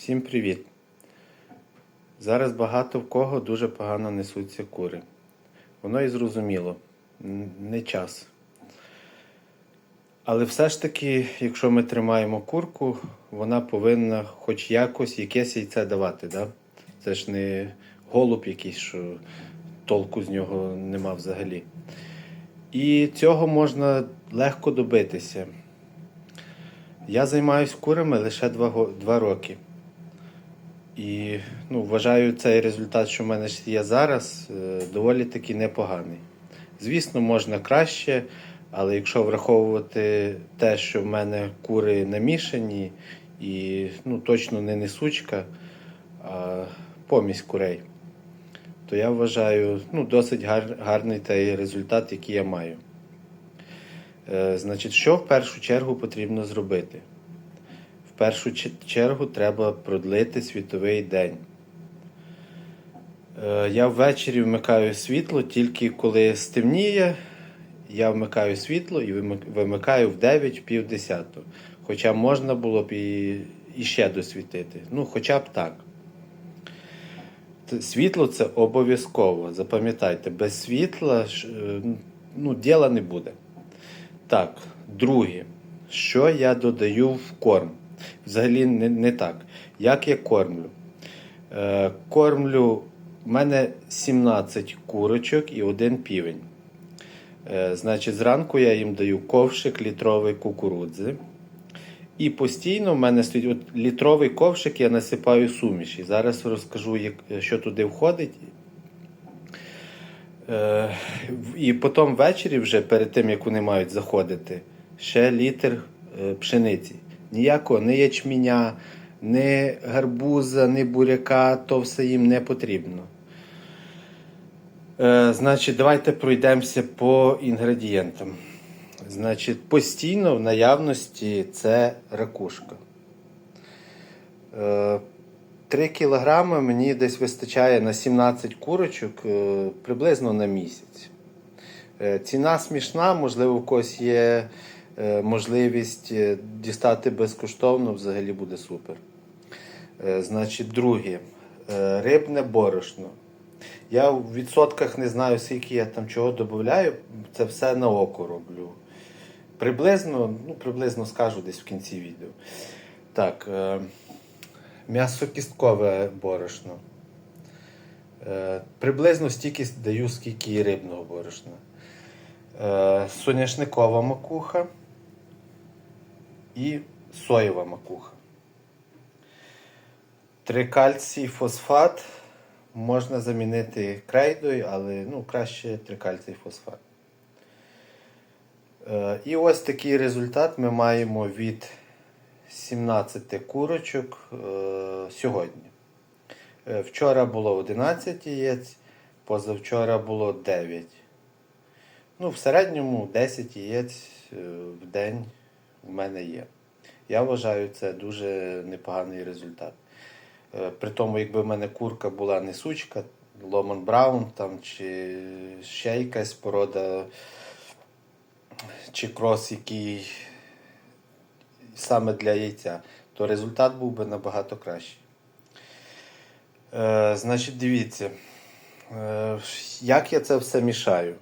Всім привіт! Зараз багато в кого дуже погано несуться кури. Воно і зрозуміло, не час. Але все ж таки, якщо ми тримаємо курку, вона повинна хоч якось якесь яйце давати. Да? Це ж не голуб якийсь, що толку з нього нема взагалі. І цього можна легко добитися. Я займаюся курами лише два, два роки. І ну, вважаю цей результат, що в мене є зараз, е, доволі таки непоганий. Звісно, можна краще, але якщо враховувати те, що в мене кури намішані і ну, точно не несучка, а помість курей, то я вважаю ну, досить гар, гарний той результат, який я маю. Е, значить, що в першу чергу потрібно зробити? Першу чергу треба продлити світовий день. Е, Я ввечері вмикаю світло, тільки коли стемніє, я вмикаю світло і вимикаю в 9, пів 10. Хоча можна було б і, і ще досвітити. Ну, хоча б так. Світло це обов'язково. Запам'ятайте, без світла е, ну, діла не буде. Так, друге, що я додаю в корм? Взагалі не, не так. Як я кормлю? Е, кормлю в мене 17 курочок і один півень. Е, значить, зранку я їм даю ковшик літровий кукурудзи. І постійно в мене стоїть от літровий ковшик, я насипаю суміші. Зараз розкажу, як, що туди входить. Е, і потім ввечері, вже перед тим як вони мають заходити, ще літр е, пшениці. Ніякого ні ячменя, ні гарбуза, ні буряка, то все їм не потрібно. Е, значить, давайте пройдемося по інгредієнтам. Значить, постійно в наявності це ракушка. Е, 3 кілограми мені десь вистачає на 17 курочок е, приблизно на місяць. Е, Ціна смішна, можливо, у когось є е, можливість е, дістати безкоштовно, взагалі буде супер. Е, Значить, друге, е, рибне борошно. Я в відсотках не знаю, скільки я там чого додаю, це все на око роблю. Приблизно, ну, приблизно скажу десь в кінці відео. Так, е, м'ясокісткове борошно. Е, приблизно стільки даю, скільки і рибного борошна. Е, соняшникова макуха і соєва макуха. Трикальцій фосфат можна замінити крейдою, але ну, краще трикальцій фосфат. Е, І ось такий результат ми маємо від 17 курочок е, сьогодні. Е, Вчора було 11 яєць, позавчора було 9. Ну, в середньому 10 яєць в день в мене є. Я вважаю, це дуже непоганий результат. Е, При тому, якби в мене курка була не сучка, Ломан Браун там, чи ще якась порода, чи крос, який саме для яйця, то результат був би набагато кращий. Е, значить, дивіться, е, як я це все мішаю.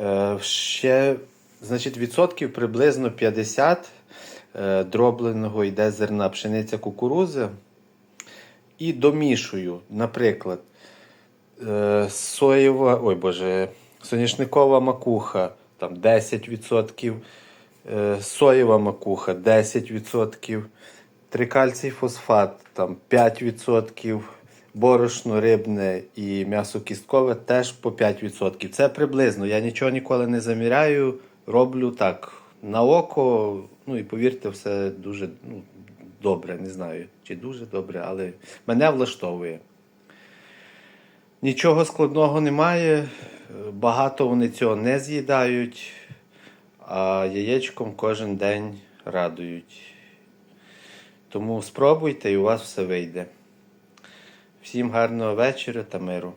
Е, ще, значить, відсотків приблизно 50 е, дробленого йде зерна пшениця кукурузи. І домішую, наприклад, е, соєва, ой Боже, соняшникова макуха там 10%, е, соєва макуха 10%, трикальцій фосфат там 5%, борошно рибне і м'ясо кісткове теж по 5%. Це приблизно. Я нічого ніколи не заміряю, роблю так на око. Ну і повірте, все дуже ну, добре. Не знаю, чи дуже добре, але мене влаштовує. Нічого складного немає. Багато вони цього не з'їдають, а яєчком кожен день радують. Тому спробуйте і у вас все вийде. Всім гарного вечора та миру.